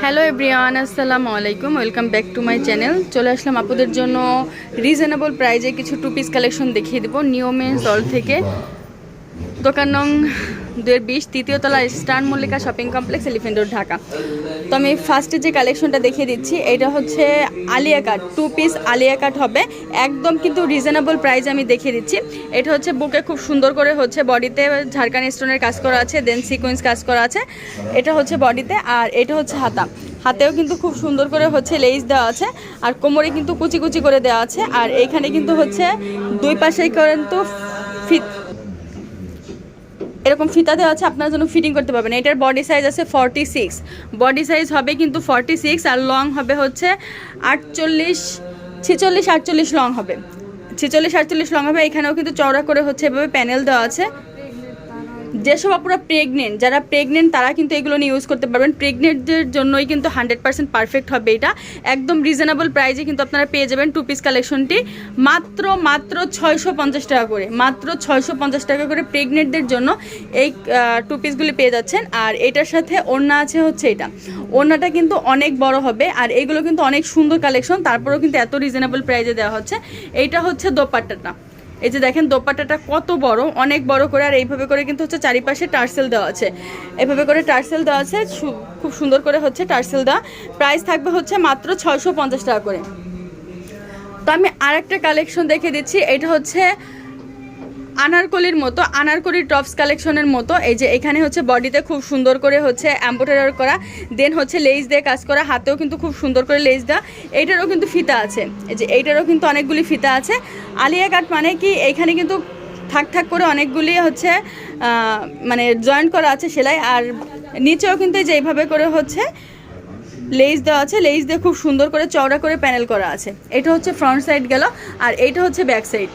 Hello everyone আসসালামু আলাইকুম welcome back to my channel চলে আসলাম আপুদের জন্য রিজনেবল প্রাইজে কিছু টু পিস কালেকশন দেখিয়ে দেবো নিয়মে দল থেকে। দোকান নং দুয়ের বিশ, তৃতীয় তলা star Mallika shopping complex, elephant road, Dhaka. তো আমি ফার্স্টে যে কালেকশনটা দেখিয়ে দিচ্ছি এটা হচ্ছে Alia cut two piece Alia cut হবে। একদম কিন্তু রিজনেবল প্রাইস আমি দেখিয়ে দিচ্ছি। এটা হচ্ছে বুকে খুব সুন্দর করে হচ্ছে বডিতে ঝাড়খান স্টোনের কাজ করা আছে দেন সিকোয়েন্স কাজ করা আছে। এটা হচ্ছে বডিতে, আর এটা হচ্ছে হাতা। হাতেও কিন্তু খুব সুন্দর করে হচ্ছে লেস দেওয়া আছে, আর কোমরে কিন্তু কুচি কুচি করে দেওয়া আছে, আর এইখানে কিন্তু হচ্ছে দুই পাশেই কিন্তু ফিট এরকম ফিতা দেওয়া আছে, আপনার জন্য ফিটিং করতে পারবেন। এটার বডি সাইজ আছে ফর্টি সিক্স বডি সাইজ হবে কিন্তু ফর্টি সিক্স আর লং হবে হচ্ছে আটচল্লিশ, ছেচল্লিশ, আটচল্লিশ লং হবে। ছেচল্লিশ, আটচল্লিশ লং হবে, এখানেও কিন্তু চওড়া করে হচ্ছে এভাবে প্যানেল দেওয়া আছে। যেসব আপুরা প্রেগনেন্ট যারা প্রেগনেন্ট তারা কিন্তু এগুলো নিয়ে ইউজ করতে পারবেন। প্রেগনেন্টদের জন্যই কিন্তু হান্ড্রেড পার্সেন্ট পারফেক্ট হবে এটা। একদম রিজনেবল প্রাইজে কিন্তু আপনারা পেয়ে যাবেন টু পিস কালেকশনটি মাত্র মাত্র ছয়শো পঞ্চাশ টাকা করে, মাত্র ছয়শো পঞ্চাশ টাকা করে প্রেগনেন্টদের জন্য এই টু পিসগুলি পেয়ে যাচ্ছেন। আর এটার সাথে ওড়না আছে হচ্ছে এটা। ওড়নাটা কিন্তু অনেক বড় হবে আর এগুলো কিন্তু অনেক সুন্দর কালেকশন তারপরেও কিন্তু এত রিজনেবল প্রাইজে দেওয়া হচ্ছে। এইটা হচ্ছে দোপাট্টাটা। এই যে দেখেন দোপাটাটা কত বড়, অনেক বড় করে, আর এইভাবে করে কিন্তু হচ্ছে চারিপাশে টার্সেল দেওয়া আছে। এভাবে করে টার্সেল দেওয়া আছে খুব সুন্দর করে হচ্ছে টার্সেল দেওয়া। প্রাইস থাকবে হচ্ছে মাত্র ছয়শো পঞ্চাশ টাকা করে। তো আমি আর একটা কালেকশন দেখে দিচ্ছি, এটা হচ্ছে আনারকলির মতো আনারকলির টপস কালেকশনের মতো, এই যে এখানে হচ্ছে বডিতে খুব সুন্দর করে হচ্ছে অ্যাম্বোটার করা, দেন হচ্ছে লেস দিয়ে কাজ করা, হাতেও কিন্তু খুব সুন্দর করে লেস দেওয়া, এইটারও কিন্তু ফিতা আছে, এই যে এইটারও কিন্তু অনেকগুলি ফিতা আছে, আলিয়া কাট মানে কি এখানে কিন্তু থাক থাক করে অনেকগুলি হচ্ছে মানে জয়েন্ট করা আছে সেলাই, আর নিচেও কিন্তু যে এইভাবে করে হচ্ছে লেস দেওয়া আছে, লেস দিয়ে খুব সুন্দর করে চওড়া করে প্যানেল করা আছে, এটা হচ্ছে ফ্রন্ট সাইড গেল, আর এইটা হচ্ছে ব্যাক সাইড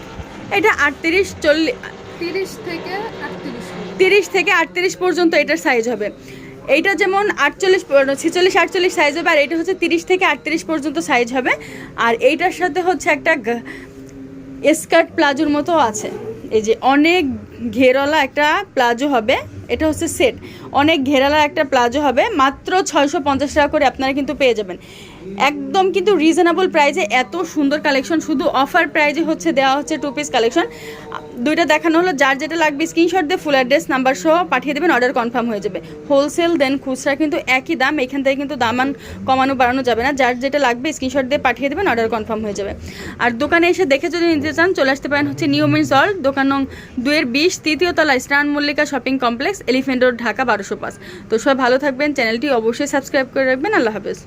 এটা আটত্রিশ চল্লিশ তিরিশ থেকে আটত্রিশ তিরিশ থেকে আটত্রিশ পর্যন্ত এটার সাইজ হবে। এইটা যেমন আটচল্লিশ ছেচল্লিশ আটচল্লিশ সাইজ হবে আর এটা হচ্ছে তিরিশ থেকে আটত্রিশ পর্যন্ত সাইজ হবে। আর এইটার সাথে হচ্ছে একটা স্কার্ট প্লাজোর মতো আছে। এই যে অনেক ঘেরওয়ালা একটা প্লাজো হবে এটা হচ্ছে সেট অনেক ঘেরালা একটা প্লাজো হবে মাত্র ছয়শো পঞ্চাশ টাকা করে আপনারা কিন্তু পেয়ে যাবেন। একদম কিন্তু রিজনেবল প্রাইজে এত সুন্দর কালেকশন শুধু অফার প্রাইজে হচ্ছে দেওয়া হচ্ছে টু পিস কালেকশন দুইটা দেখানো হলো, যার যেটা লাগবে স্ক্রিনশট দিয়ে ফুল অ্যাড্রেস নাম্বার সহ পাঠিয়ে দেবেন অর্ডার কনফার্ম হয়ে যাবে। হোলসেল দেন খুচরা কিন্তু একই দাম, এখান থেকে কিন্তু দামান কমানো বাড়ানো যাবে না। যার যেটা লাগবে স্ক্রিনশট দিয়ে পাঠিয়ে দেবেন অর্ডার কনফার্ম হয়ে যাবে। আর দোকানে এসে দেখে যদি নিতে চান, চলে আসতে পারেন হচ্ছে নিয়মিন সল দোকান নং দুয়ের বিশ, তৃতীয় তলা star Mallika shopping complex elephant road Dhaka বারোশো পাঁচ। তো সবাই ভালো থাকবেন চ্যানেলটি অবশ্যই সাবস্ক্রাইব করে রাখবেন, আল্লাহ হাফেজ।